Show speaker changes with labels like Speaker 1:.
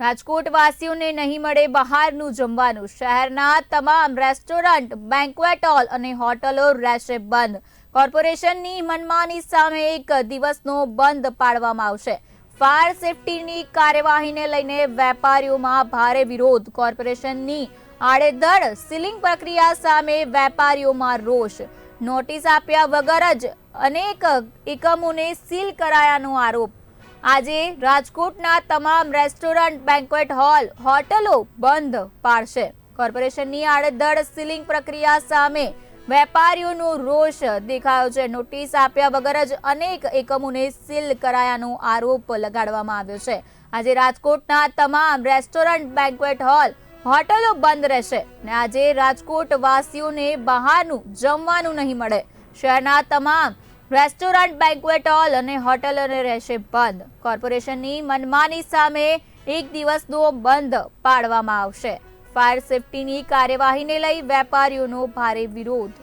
Speaker 1: રાજકોટ વાસીઓને નહીં મળે બહારનું જમવાનું. શહેરના તમામ રેસ્ટોરન્ટ બેન્કવેટ હોલ અને હોટલો રહેશે બંધ. કોર્પોરેશનની મનમાની સામે એક દિવસનો બંધ પાડવામાં આવશે. ફાયર સેફટીની કાર્યવાહીને લઈને વેપારીઓમાં ભારે વિરોધ. કોર્પોરેશનની આડેધડ સીલિંગ પ્રક્રિયા સામે વેપારીઓમાં રોષ. નોટિસ આપ્યા વગર જ અનેક એકમોને સીલ કરાયાનો આરોપ. આજે રાજકોટના તમામ રેસ્ટોરન્ટ બેન્ક્વેટ હોલ હોટલો બંધ પાડશે. કોર્પોરેશનની આડેધડ સીલિંગ પ્રક્રિયા સામે વેપારીઓનો રોષ દેખાયો છે. નોટિસ આપ્યા વગર જ અનેક એકમોને સીલ કરાયાનો આરોપ લગાડવામાં આવ્યો છે. આજે રાજકોટના તમામ રેસ્ટોરન્ટ બેન્ક્વેટ હોલ હોટલો બંધ રહેશે ને આજે રાજકોટ વાસીઓને બહારનું જમવાનું નહીં મળે. શહેરના તમામ રેસ્ટોરન્ટ બેન્ક્વેટ હોલ અને હોટલોને રહેશે બંધ. કોર્પોરેશનની મનમાની સામે એક દિવસનો બંધ પાડવામાં આવશે. ફાયર સેફટીની કાર્યવાહીને લઈ વેપારીઓનો ભારે વિરોધ.